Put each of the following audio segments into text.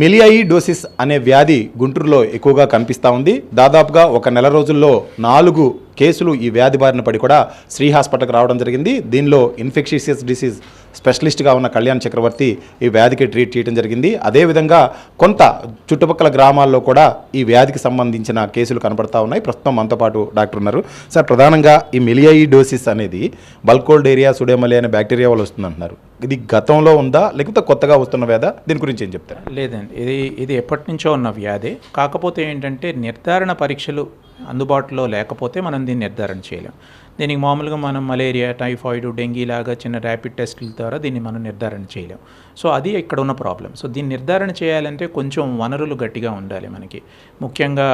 మిలియాయిడోసిస్ అనే వ్యాధి గుంటూరులో ఎక్కువగా కనిపిస్తూ ఉంది. దాదాపుగా ఒక నెల రోజుల్లో నాలుగు కేసులు ఈ వ్యాధి బారిన పడి కూడా శ్రీ హాస్పిటల్కి రావడం జరిగింది. దీనిలో ఇన్ఫెక్షియస్ డిసీజ్ స్పెషలిస్ట్గా ఉన్న కళ్యాణ్ చక్రవర్తి ఈ వ్యాధికి ట్రీట్ చేయడం జరిగింది. అదేవిధంగా కొంత చుట్టుపక్కల గ్రామాల్లో కూడా ఈ వ్యాధికి సంబంధించిన కేసులు కనబడతా ఉన్నాయి. ప్రస్తుతం మనతో పాటు డాక్టర్ ఉన్నారు. సార్ ప్రధానంగా ఈ మిలియాయి డోసిస్ అనేది బల్కోల్డ్ ఏరియా సుడేమలి అనే బ్యాక్టీరియా వల్ల వస్తుందంటున్నారు. ఇది గతంలో ఉందా? లేకపోతే కొత్తగా వస్తున్న వ్యాధ? దీని గురించి ఏం చెప్తారు? లేదండి. ఇది ఇది ఎప్పటి నుంచో ఉన్న వ్యాధి. కాకపోతే ఏంటంటే నిర్ధారణ పరీక్షలు అందుబాటులో లేకపోతే మనం దీన్ని నిర్ధారణ చేయలేం. దీనికి మామూలుగా మనం మలేరియా టైఫాయిడ్ డెంగీ లాగా చిన్న ర్యాపిడ్ టెస్టుల ద్వారా దీన్ని మనం నిర్ధారణ చేయలేం. సో అది ఇక్కడ ఉన్న ప్రాబ్లం సో దీన్ని నిర్ధారణ చేయాలంటే కొంచెం వనరులు గట్టిగా ఉండాలి మనకి. ముఖ్యంగా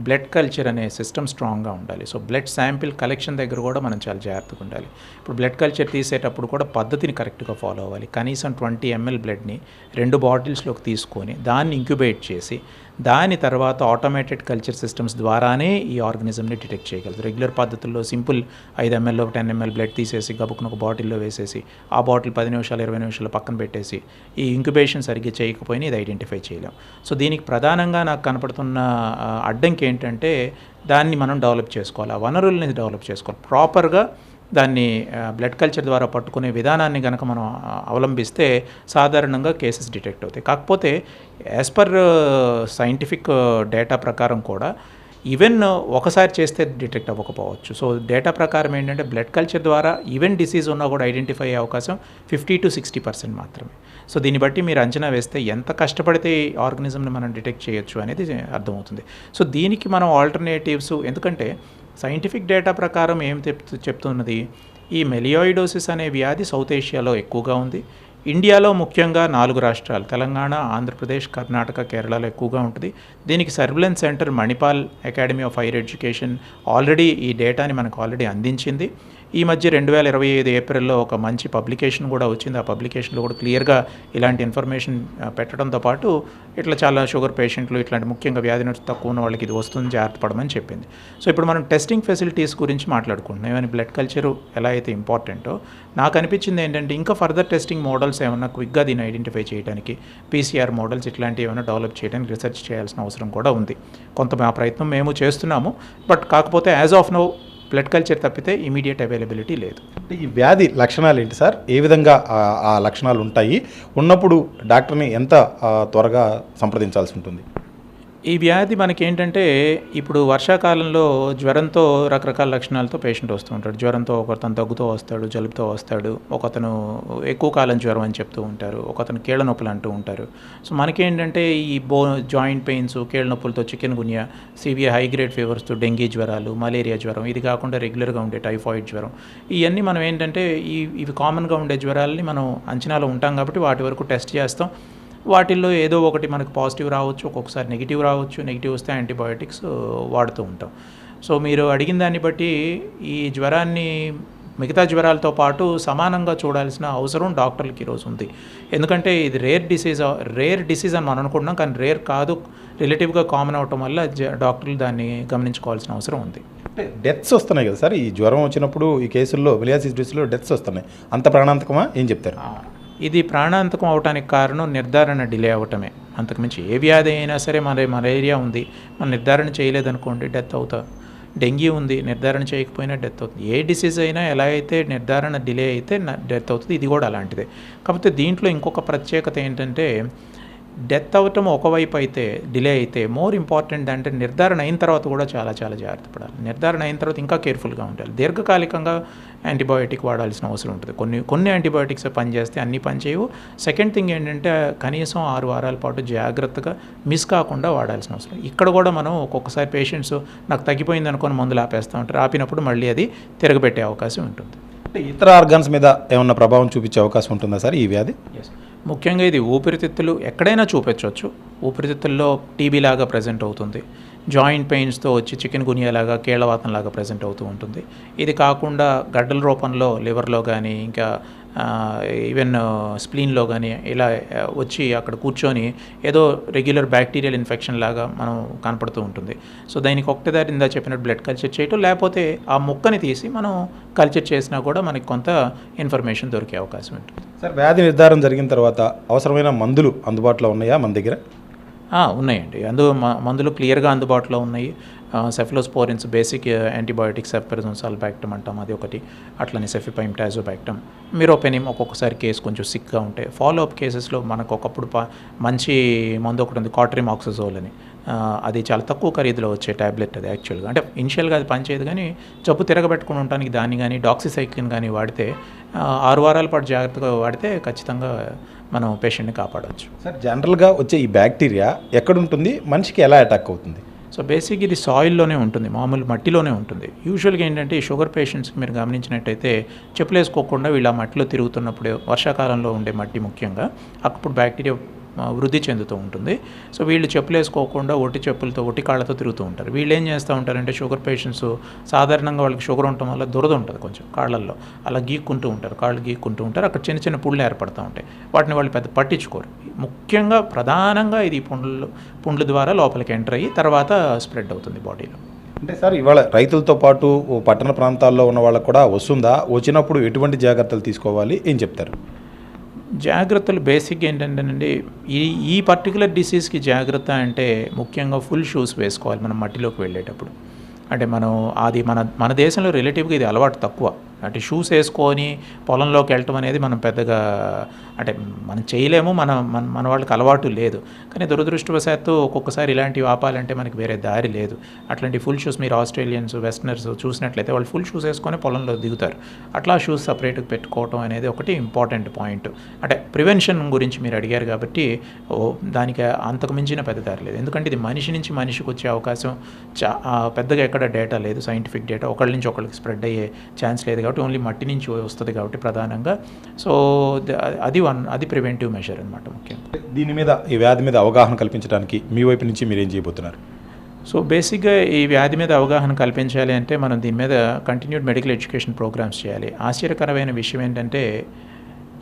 బ్లడ్ కల్చర్ అనే సిస్టమ్ స్ట్రాంగ్గా ఉండాలి. సో బ్లడ్ శాంపిల్ కలెక్షన్ దగ్గర కూడా మనం చాలా జాగ్రత్తగా ఉండాలి. ఇప్పుడు బ్లడ్ కల్చర్ తీసేటప్పుడు కూడా పద్ధతిని కరెక్ట్గా ఫాలో అవ్వాలి. కనీసం ట్వంటీ ఎంఎల్ బ్లడ్ని రెండు బాటిల్స్లోకి తీసుకొని దాన్ని ఇంక్యుబేట్ చేసి దాని తర్వాత ఆటోమేటెడ్ కల్చర్ సిస్టమ్స్ ద్వారానే ఈ ఆర్గనిజంని డిటెక్ట్ చేయగలదు. రెగ్యులర్ పద్ధతుల్లో సింపుల్ ఐదు ఎంఎల్ టెన్ ఎంఎల్ బ్లడ్ తీసేసి గబుక్కున ఒక బాటిల్లో వేసేసి ఆ బాటిల్ పది నిమిషాలు ఇరవై నిమిషాలు పక్కన పెట్టేసి ఈ ఇంక్యుబేషన్ సరిగ్గా చేయకపోయినా ఇది ఐడెంటిఫై చేయలేం. సో దీనికి ప్రధానంగా నాకు కనపడుతున్న అడ్డంకి ఏంటంటే దాన్ని మనం డెవలప్ చేసుకోవాలి? ఆ వనరుల్ని డెవలప్ చేసుకోవాలి. ప్రాపర్గా దాన్ని బ్లడ్ కల్చర్ ద్వారా పట్టుకునే విధానాన్ని కనుక మనం అవలంబిస్తే సాధారణంగా కేసెస్ డిటెక్ట్ అవుతాయి. కాకపోతే యాజ్ పర్ సైంటిఫిక్ డేటా ప్రకారం కూడా ఈవెన్ ఒకసారి చేస్తే డిటెక్ట్ అవ్వకపోవచ్చు. సో డేటా ప్రకారం ఏంటంటే బ్లడ్ కల్చర్ ద్వారా ఈవెన్ డిసీజ్ ఉన్నా కూడా ఐడెంటిఫై అయ్యే అవకాశం ఫిఫ్టీ టు సిక్స్టీ పర్సెంట్ మాత్రమే. సో దీన్ని బట్టి మీరు అంచనా వేస్తే ఎంత కష్టపడితే ఈ ఆర్గనిజంని మనం డిటెక్ట్ చేయొచ్చు అనేది అర్థమవుతుంది. సో దీనికి మనం ఆల్టర్నేటివ్స్ ఎందుకంటే సైంటిఫిక్ డేటా ప్రకారం ఏం చెప్తు చెప్తున్నది? ఈ మెలియాయిడోసిస్ అనే వ్యాధి సౌత్ ఏషియాలో ఎక్కువగా ఉంది. ఇండియాలో ముఖ్యంగా నాలుగు రాష్ట్రాలు తెలంగాణ ఆంధ్రప్రదేశ్ కర్ణాటక కేరళలో ఎక్కువగా ఉంటుంది. దీనికి surveillance centre Manipal academy of higher education already ఈ డేటాని మనకు ఆల్రెడీ అందించింది. ఈ మధ్య రెండు వేల ఇరవై ఐదు ఏప్రిల్లో ఒక మంచి పబ్లికేషన్ కూడా వచ్చింది. ఆ పబ్లికేషన్లో కూడా క్లియర్గా ఇలాంటి ఇన్ఫర్మేషన్ పెట్టడంతో పాటు ఇట్లా చాలా షుగర్ పేషెంట్లు ఇట్లాంటి ముఖ్యంగా వ్యాధి నొప్పి తక్కువ ఉన్న వాళ్ళకి ఇది వస్తుంది జాగ్రత్త పడమని చెప్పింది. సో ఇప్పుడు మనం టెస్టింగ్ ఫెసిలిటీస్ గురించి మాట్లాడుకుంటున్నాం. ఏమైనా బ్లడ్ కల్చర్ ఎలా అయితే ఇంపార్టెంటో నాకు అనిపించింది ఏంటంటే ఇంకా ఫర్దర్ టెస్టింగ్ మోడల్స్ ఏమైనా క్విక్గా దీన్ని ఐడెంటిఫై చేయడానికి పీసీఆర్ మోడల్స్ ఇట్లాంటివి ఏమైనా డెవలప్ చేయడానికి రీసెర్చ్ చేయాల్సిన అవసరం కూడా ఉంది. కొంత మా ప్రయత్నం మేము చేస్తున్నాము. బట్ కాకపోతే as of no blood culture తప్పితే ఇమీడియట్ అవైలబిలిటీ లేదు. ఈ వ్యాధి లక్షణాలు ఏంటి సార్? ఏ విధంగా ఆ- లక్షణాలు ఉంటాయి? ఉన్నప్పుడు డాక్టర్ని ఎంత త్వరగా సంప్రదించాల్సి ఉంటుంది? ఈ వ్యాధి మనకి ఏంటంటే ఇప్పుడు వర్షాకాలంలో జ్వరంతో రకరకాల లక్షణాలతో పేషెంట్ వస్తూ ఉంటాడు. జ్వరంతో ఒకతను దగ్గుతో వస్తాడు జలుబుతో వస్తాడు ఒకతను ఎక్కువ కాలం జ్వరం అని చెప్తూ ఉంటారు ఒకతను కీళ్ళ నొప్పులు అంటూ ఉంటారు. సో మనకేంటంటే ఈ బో జాయింట్ పెయిన్స్ కీళ్ళ నొప్పులతో chikungunya severe high grade ఫీవర్స్తో డెంగీ జ్వరాలు మలేరియా జ్వరం ఇది కాకుండా రెగ్యులర్గా ఉండే టైఫాయిడ్ జ్వరం ఇవన్నీ మనం ఏంటంటే ఈ ఇవి కామన్గా ఉండే జ్వరాలని మనం అంచనాలో ఉంటాం కాబట్టి వాటి వరకు టెస్ట్ చేస్తాం. వాటిల్లో ఏదో ఒకటి మనకు పాజిటివ్ రావచ్చు ఒక్కొక్కసారి నెగిటివ్ రావచ్చు నెగిటివ్ వస్తే యాంటీబయోటిక్స్ వాడుతూ ఉంటాం. సో మీరు అడిగిన దాన్ని బట్టి ఈ జ్వరాన్ని మిగతా జ్వరాలతో పాటు సమానంగా చూడాల్సిన అవసరం డాక్టర్లకి ఈరోజు ఉంది. ఎందుకంటే ఇది రేర్ డిసీజ్ రేర్ డిసీజ్ అని మనం అనుకుంటున్నాం కానీ రేర్ కాదు. రిలేటివ్గా కామన్ అవటం వల్ల జ- డాక్టర్లు దాన్ని గమనించుకోవాల్సిన అవసరం ఉంది. అంటే డెత్స్ వస్తున్నాయి కదా సార్. ఈ జ్వరం వచ్చినప్పుడు ఈ కేసుల్లో మిలియాసిస్ డిసీజ్లో డెత్స్ వస్తున్నాయి. అంత ప్రాణాంతకమా? ఏం చెప్తారు? ఇది ప్రాణాంతకం అవటానికి కారణం నిర్ధారణ డిలే అవటమే. అంతకుమించి ఏ వ్యాధి అయినా సరే మన మలేరియా ఉంది. మనం నిర్ధారణ చేయలేదనుకోండి డెత్ అవుతా డెంగ్యూ ఉంది నిర్ధారణ చేయకపోయినా డెత్ అవుతుంది. ఏ డిసీజ్ అయినా ఎలా అయితే నిర్ధారణ డిలే అయితే డెత్ అవుతుంది. ఇది కూడా అలాంటిదే. కాకపోతే దీంట్లో ఇంకొక ప్రత్యేకత ఏంటంటే డెత్ అవ్వటం ఒకవైపు అయితే డిలే అయితే మోర్ ఇంపార్టెంట్ అంటే నిర్ధారణ అయిన తర్వాత కూడా చాలా చాలా జాగ్రత్త పడాలి. నిర్ధారణ అయిన తర్వాత ఇంకా కేర్ఫుల్గా ఉండాలి. దీర్ఘకాలికంగా యాంటీబయోటిక్ వాడాల్సిన అవసరం ఉంటుంది. కొన్ని కొన్ని యాంటీబయోటిక్స్ పనిచేస్తే అన్ని పనిచేయవు సెకండ్ థింగ్ ఏంటంటే కనీసం ఆరు వారాల పాటు జాగ్రత్తగా మిస్ కాకుండా వాడాల్సిన అవసరం. ఇక్కడ కూడా మనం ఒక్కొక్కసారి పేషెంట్స్ నాకు తగ్గిపోయింది అనుకొని మందులు ఆపేస్తూ ఉంటారు. ఆపినప్పుడు మళ్ళీ అది తిరగబెట్టే అవకాశం ఉంటుంది. అంటే ఇతర ఆర్గాన్స్ మీద ఏమన్నా ప్రభావం చూపించే అవకాశం ఉంటుందా సార్ ఈ వ్యాధి? ఎస్ ముఖ్యంగా ఇది ఊపిరితిత్తులు ఎక్కడైనా చూపించవచ్చు. ఊపిరితిత్తుల్లో టీబీ లాగా ప్రజెంట్ అవుతుంది. జాయింట్ పెయిన్స్తో వచ్చి చికెన్ గునియా లాగా లాగా ప్రజెంట్ అవుతూ ఉంటుంది. ఇది కాకుండా గడ్డల రూపంలో లివర్లో కానీ ఇంకా ఈవెన్ స్ప్లీన్లో కానీ ఇలా వచ్చి అక్కడ కూర్చొని ఏదో రెగ్యులర్ బ్యాక్టీరియల్ ఇన్ఫెక్షన్ లాగా మనం కనపడుతూ ఉంటుంది. సో దానికి ఒకటి దారి ఇందా చెప్పినట్టు బ్లడ్ కల్చర్ చేయటం లేకపోతే ఆ మొక్కని తీసి మనం కల్చర్ చేసినా కూడా మనకి కొంత ఇన్ఫర్మేషన్ దొరికే అవకాశం ఉంటుంది. సార్ వ్యాధి నిర్ధారణ జరిగిన తర్వాత అవసరమైన మందులు అందుబాటులో ఉన్నాయా మన దగ్గర? ఉన్నాయండి. అందు మందులు క్లియర్గా అందుబాటులో ఉన్నాయి. Cephalosporins basic antibiotics cefoperazone sulbactam అంటాం అది ఒకటి. అట్లనే సెఫిపైమ్ టాజోబాక్టమ్ మిరోపెనిమ్ ఒక్కొక్కసారి కేసు కొంచెం సిక్గా ఉంటాయి ఫాలో అప్ కేసెస్లో మనకు ఒకప్పుడు మంచి మందు ఒకటి ఉంది కాట్రిమ్ ఆక్సిజోల్ అని అది చాలా తక్కువ ఖరీదులో వచ్చే ట్యాబ్లెట్ అది యాక్చువల్గా అంటే ఇనిషియల్గా అది పనిచేయదు కానీ జబ్బు తిరగబెట్టుకుని ఉండటానికి దాన్ని కానీ డాక్సిసైక్లిన్ కానీ వాడితే ఆరు వారాల పాటు జాగ్రత్తగా వాడితే ఖచ్చితంగా మనం పేషెంట్ని కాపాడవచ్చు. సార్ జనరల్గా వచ్చే ఈ బ్యాక్టీరియా ఎక్కడుంటుంది? మనిషికి ఎలా అటాక్ అవుతుంది? సో బేసిక్ ఇది సాయిల్లోనే ఉంటుంది మామూలు మట్టిలోనే ఉంటుంది. యూజువల్గా ఏంటంటే ఈ షుగర్ పేషెంట్స్కి మీరు గమనించినట్టయితే చెప్పులు వేసుకోకుండా వీళ్ళ మట్టిలో తిరుగుతున్నప్పుడు వర్షాకాలంలో ఉండే మట్టి ముఖ్యంగా అప్పుడు బ్యాక్టీరియా వృద్ధి చెందుతూ ఉంటుంది. సో వీళ్ళు చెప్పులు వేసుకోకుండా ఒట్టి చెప్పులతో ఒట్టి కాళ్ళతో తిరుగుతూ ఉంటారు. వీళ్ళు ఏం చేస్తూ ఉంటారంటే షుగర్ పేషెంట్స్ సాధారణంగా వాళ్ళకి షుగర్ ఉండటం వల్ల దురద ఉంటుంది కొంచెం కాళ్ళల్లో. అలా గీక్కుంటూ ఉంటారు కాళ్ళు గీక్కుంటూ ఉంటారు. అక్కడ చిన్న చిన్న పుళ్ళు ఏర్పడుతూ ఉంటాయి. వాటిని వాళ్ళు పెద్ద పట్టించుకోరు. ముఖ్యంగా ప్రధానంగా ఇది పుండ్లు పుండ్ల ద్వారా లోపలికి ఎంటర్ అయ్యి తర్వాత స్ప్రెడ్ అవుతుంది బాడీలో. అంటే సార్ ఇవాళ రైతులతో పాటు పట్టణ ప్రాంతాల్లో ఉన్న వాళ్ళకు కూడా వస్తుందా? వచ్చినప్పుడు ఎటువంటి జాగ్రత్తలు తీసుకోవాలి? ఏం చెప్తారు? జాగ్రత్తలు బేసిక్ ఏంటంటేనండి ఈ ఈ పర్టికులర్ డిసీజ్కి జాగ్రత్త అంటే ముఖ్యంగా ఫుల్ షూస్ వేసుకోవాలి మనం మట్టిలోకి వెళ్ళేటప్పుడు. అంటే మనం అది మన మన దేశంలో రిలేటివ్గా ఇది అలవాటు తక్కువ. అంటే షూస్ వేసుకొని పొలంలోకి వెళ్ళటం అనేది మనం పెద్దగా అంటే మనం చేయలేము మన మన మన వాళ్ళకి అలవాటు లేదు. కానీ దురదృష్టవశాత్తు ఒక్కొక్కసారి ఇలాంటివి ఆపాలంటే మనకి వేరే దారి లేదు. అట్లాంటి ఫుల్ షూస్ మీరు ఆస్ట్రేలియన్స్ వెస్టర్నర్స్ చూసినట్లయితే వాళ్ళు ఫుల్ షూస్ వేసుకొని పొలంలో దిగుతారు. అట్లా షూస్ సపరేట్గా పెట్టుకోవటం అనేది ఒకటి ఇంపార్టెంట్ పాయింట్ అంటే ప్రివెన్షన్ గురించి మీరు అడిగారు కాబట్టి ఓ దానికి అంతకు మించిన పెద్ద దారి లేదు. ఎందుకంటే ఇది మనిషి నుంచి మనిషికి వచ్చే అవకాశం చా పెద్దగా ఎక్కడ డేటా లేదు. సైంటిఫిక్ డేటా ఒకళ్ళ నుంచి ఒకళ్ళకి స్ప్రెడ్ అయ్యే ఛాన్స్ లేదు కాబట్టి ఓన్లీ మట్టి నుంచి వస్తుంది కాబట్టి ప్రధానంగా. సో అది వన్ అది ప్రివెంటివ్ మెషర్ అనమాట ముఖ్యంగా. దీని మీద ఈ వ్యాధి మీద అవగాహన కల్పించడానికి మీ వైపు నుంచి మీరు ఏం చేయబోతున్నారు? సో బేసిక్గా ఈ వ్యాధి మీద అవగాహన కల్పించాలి అంటే మనం దీని మీద కంటిన్యూడ్ మెడికల్ ఎడ్యుకేషన్ ప్రోగ్రామ్స్ చేయాలి. ఆశ్చర్యకరమైన విషయం ఏంటంటే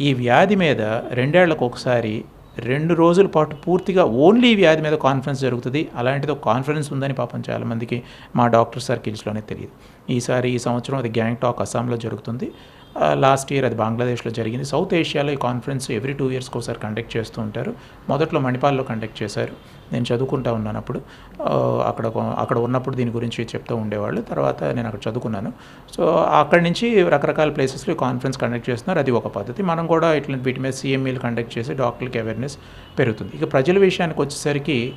ఈ వ్యాధి మీద రెండేళ్ళకు ఒకసారి రెండు రోజుల పాటు పూర్తిగా ఓన్లీ వ్యాధి మీద కాన్ఫరెన్స్ జరుగుతుంది. అలాంటిది ఒక కాన్ఫరెన్స్ ఉందని పాపం చాలామందికి మా డాక్టర్ సర్కిల్స్లోనే తెలియదు. ఈసారి ఈ సంవత్సరం అది గ్యాంగ్టాక్ అస్సాంలో జరుగుతుంది. లాస్ట్ ఇయర్ అది బంగ్లాదేశ్లో జరిగింది. సౌత్ ఏషియాలో ఈ కాన్ఫరెన్స్ ఎవ్రీ టూ ఇయర్స్కి ఒకసారి కండక్ట్ చేస్తూ ఉంటారు. మొదట్లో మణిపాల్లో కండక్ట్ చేశారు. నేను చదువుకుంటా ఉన్నాను అప్పుడు. అక్కడ అక్కడ ఉన్నప్పుడు దీని గురించి చెప్తూ ఉండేవాళ్ళు. తర్వాత నేను అక్కడ చదువుకున్నాను. సో అక్కడి నుంచి రకరకాల ప్లేసెస్లో ఈ కాన్ఫరెన్స్ కండక్ట్ చేస్తున్నారు. అది ఒక పద్ధతి. మనం కూడా ఇట్లా వీటి మీద సీఎంఈలు కండక్ట్ చేసి డాక్టర్లకి అవేర్నెస్ పెరుగుతుంది. ఇక ప్రజల విషయానికి వచ్చేసరికి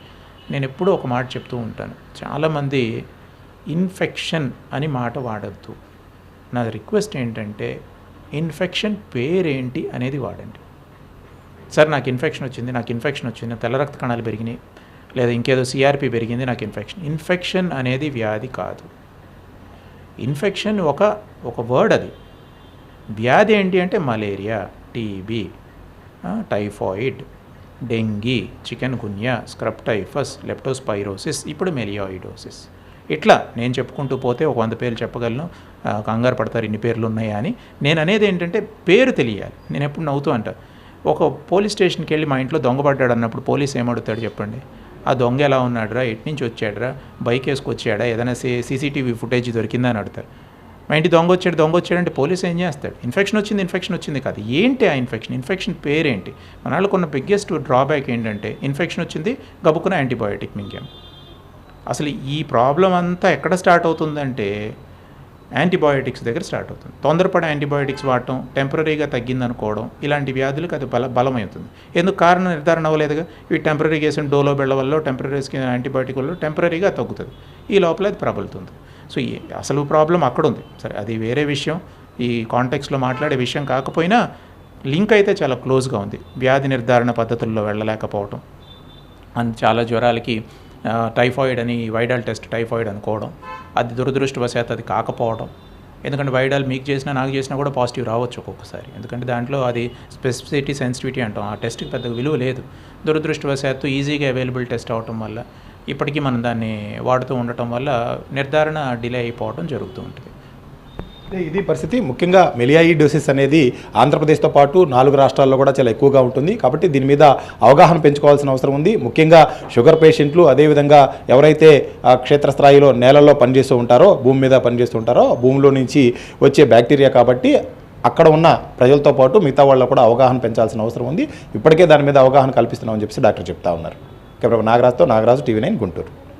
నేను ఎప్పుడూ ఒక మాట చెప్తూ ఉంటాను. చాలామంది ఇన్ఫెక్షన్ అని మాట వాడద్దు. నా రిక్వెస్ట్ ఏంటంటే ఇన్ఫెక్షన్ పేరేంటి అనేది వాడండి. సార్ నాకు ఇన్ఫెక్షన్ వచ్చింది నాకు ఇన్ఫెక్షన్ వచ్చింది తెల్ల రక్త కణాలు పెరిగినాయి లేదా ఇంకేదో సిఆర్పి పెరిగింది నాకు ఇన్ఫెక్షన్. ఇన్ఫెక్షన్ అనేది వ్యాధి కాదు. ఇన్ఫెక్షన్ ఒక ఒక వర్డ్ అది. వ్యాధి ఏంటి అంటే malaria TB typhoid dengue chikungunya scrub typhus leptospirosis ఇప్పుడు మెలియాయిడోసిస్. ఇట్లా నేను చెప్పుకుంటూ పోతే ఒక వంద పేర్లు చెప్పగలను. కంగారు పడతారు ఇన్ని పేర్లు ఉన్నాయా అని. నేను అనేది ఏంటంటే పేరు తెలియాలి. నేను ఎప్పుడు నవ్వుతూ అంటా ఒక పోలీస్ స్టేషన్కి వెళ్ళి మా ఇంట్లో దొంగపడ్డాడు అన్నప్పుడు పోలీస్ ఏమడుగుతాడు చెప్పండి. ఆ దొంగ ఎలా ఉన్నాడురా? ఎటు నుంచి వచ్చాడురా? బైక్ వేసుకొచ్చాడా? ఏదైనా సీ సీసీటీవీ ఫుటేజ్ దొరికిందా అని అడుగుతారు. మా ఇంటి దొంగ వచ్చాడు దొంగ వచ్చాడంటే పోలీస్ ఏం చేస్తాడు? ఇన్ఫెక్షన్ వచ్చింది ఇన్ఫెక్షన్ వచ్చింది కాదు. ఏంటి ఆ ఇన్ఫెక్షన్? ఇన్ఫెక్షన్ పేరేంటి? మన వాళ్ళకున్న బిగ్గెస్ట్ డ్రాబ్యాక్ ఏంటంటే ఇన్ఫెక్షన్ వచ్చింది గబుకున్న యాంటీబయాటిక్ మింగాం అసలు ఈ ప్రాబ్లం అంతా ఎక్కడ స్టార్ట్ అవుతుందంటే యాంటీబయాటిక్స్ దగ్గర స్టార్ట్ అవుతుంది. తొందరపడి యాంటీబయాటిక్స్ వాడటం టెంపరీగా తగ్గిందనుకోవడం ఇలాంటి వ్యాధులకు అది బల బలమవుతుంది. ఎందుకు కారణం నిర్ధారణ అవ్వలేదుగా? ఈ టెంపరీగా వేసిన డోలో బెళ్ళ వల్ల టెంపరీ యాంటీబయాటిక్ వల్ల టెంపరీగా తగ్గుతుంది. ఈ లోపల అది ప్రబలుతుంది. సో ఈ అసలు ప్రాబ్లం అక్కడ ఉంది. సరే అది వేరే విషయం. ఈ కాంటెక్స్లో మాట్లాడే విషయం కాకపోయినా లింక్ అయితే చాలా క్లోజ్గా ఉంది. వ్యాధి నిర్ధారణ పద్ధతుల్లో వెళ్ళలేకపోవటం. అండ్ చాలా జ్వరాలకి టైఫాయిడ్ అని వైడాల్ టెస్ట్ టైఫాయిడ్ అనుకోవడం అది దురదృష్టవశాత్తు అది కాకపోవడం. ఎందుకంటే వైడాల్ మీకు చేసినా నాకు చేసినా కూడా పాజిటివ్ రావచ్చు ఒక్కొక్కసారి. ఎందుకంటే దాంట్లో అది స్పెసిఫిసిటీ సెన్సిటివిటీ అంటాం. ఆ టెస్ట్కి పెద్ద విలువ లేదు. దురదృష్టవశాత్తు ఈజీగా అవైలబుల్ టెస్ట్ అవటం వల్ల ఇప్పటికీ మనం దాన్ని వాడుతూ ఉండటం వల్ల నిర్ధారణ డిలే అయిపోవడం జరుగుతూ ఉంటుంది. ఇది పరిస్థితి. ముఖ్యంగా మెలియాయిడోసిస్ అనేది ఆంధ్రప్రదేశ్తో పాటు నాలుగు రాష్ట్రాల్లో కూడా చాలా ఎక్కువగా ఉంటుంది. కాబట్టి దీని మీద అవగాహన పెంచుకోవాల్సిన అవసరం ఉంది. ముఖ్యంగా షుగర్ పేషెంట్లు అదేవిధంగా ఎవరైతే ఆ, క్షేత్రస్థాయిలో నేలల్లో పనిచేస్తూ ఉంటారో భూమి మీద పనిచేస్తూ ఉంటారో భూమిలో నుంచి వచ్చే బ్యాక్టీరియా కాబట్టి అక్కడ ఉన్న ప్రజలతో పాటు మిగతా వాళ్ళ కూడా అవగాహన పెంచాల్సిన అవసరం ఉంది. ఇప్పటికే దాని మీద అవగాహన కల్పిస్తున్నామని చెప్పి డాక్టర్ చెప్తా ఉన్నారు. కెమెరా నాగరాజుతో నాగరాజు టీవీ నైన్ గుంటూరు.